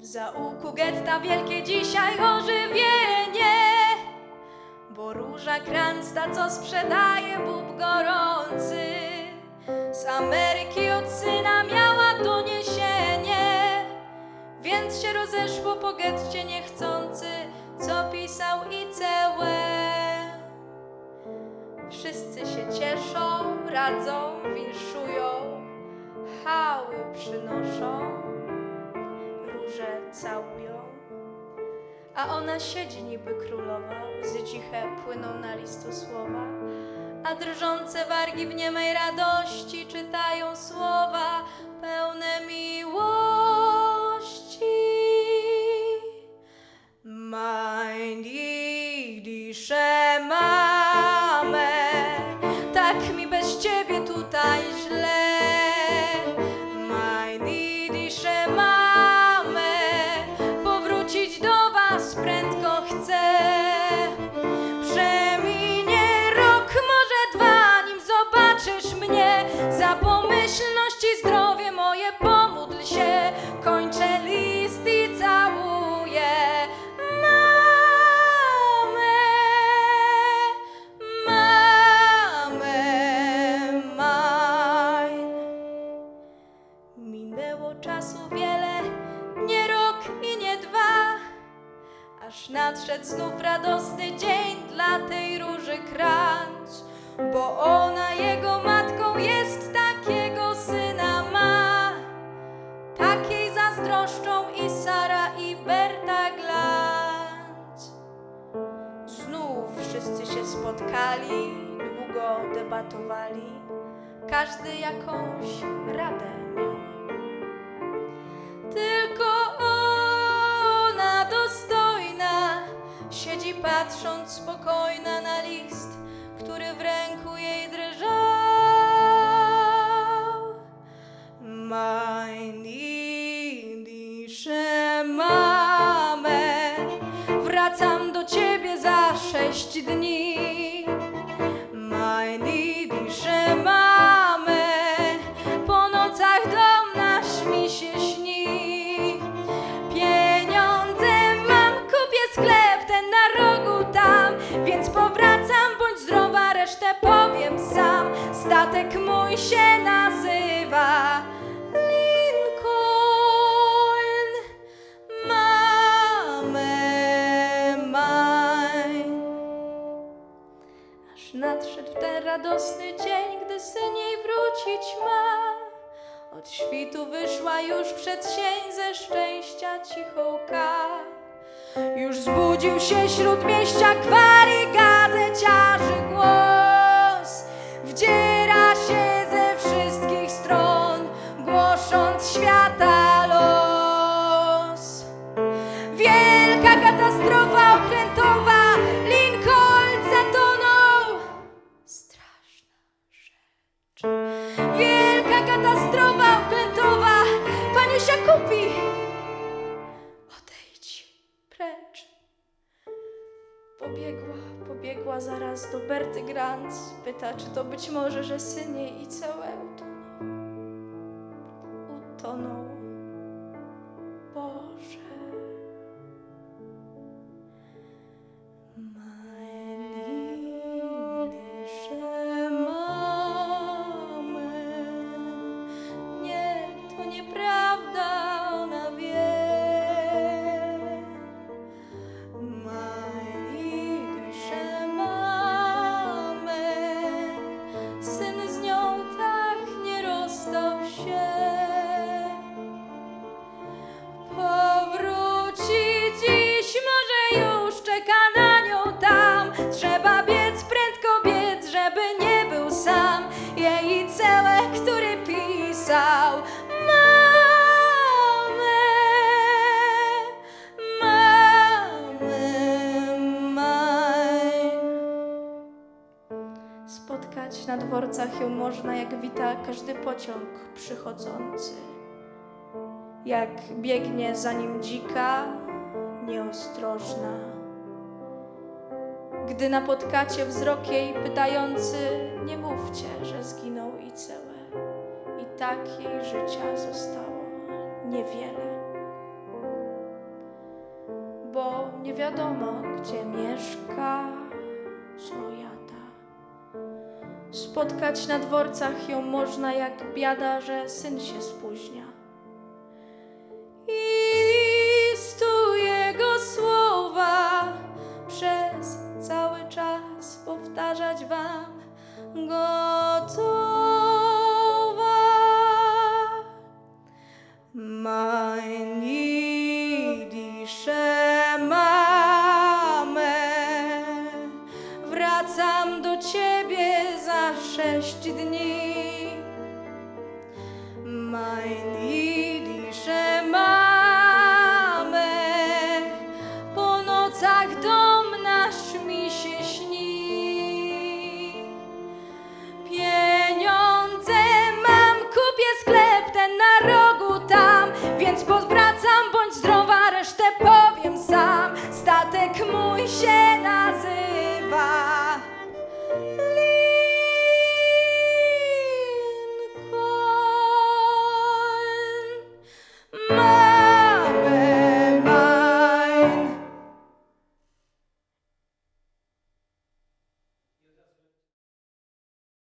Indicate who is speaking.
Speaker 1: zaułku getta wielkie dzisiaj ożywienie, bo róża kransta, co sprzedaje bób gorący, z Ameryki od syna miała doniesienie, więc się rozeszło po getcie niechcący, co pisał i cełe. Wszyscy się cieszą, radzą, winszują, hały przynoszą, całują. A ona siedzi niby królowa, łzy ciche płyną na listu słowa, a drżące wargi w niemej radości czytają słowa pełne miłości. Mein jüdische Mame, Minęło czasu wiele, nie rok i nie dwa, aż nadszedł znów radosny dzień dla tej róży kranć, bo ona jego matką jest, takiego syna ma. Takiej zazdroszczą i Sara i Berta. Znów wszyscy się spotkali, długo debatowali, każdy jakąś radę miał. Tylko ona dostojna siedzi patrząc spokojna na list, który w ręku jej drżał. Mein indische Mame, wracam do ciebie za sześć dni. Statek mój się nazywa Lincoln, mamę mine. Aż nadszedł ten radosny dzień, gdy syn jej wrócić ma. Od świtu wyszła już przed sień ze szczęścia cichą łka. Już zbudził się śródmieścia kwary gazeciarzy precz. Pobiegła, pobiegła zaraz do Berty Grant. Pyta, czy to być może, że syn jej i całe utonął. Utonął. Boże. Na dworcach ją można, jak wita każdy pociąg przychodzący. Jak biegnie za nim dzika, nieostrożna. Gdy napotkacie wzrok jej pytający, nie mówcie, że zginął i całe. I tak jej życia zostało niewiele. bo nie wiadomo, gdzie mieszka Zojata. Spotkać na dworcach ją można jak biada, że syn się spóźnia. I listu jego słowa przez cały czas powtarzać wam gotowa. Wracam do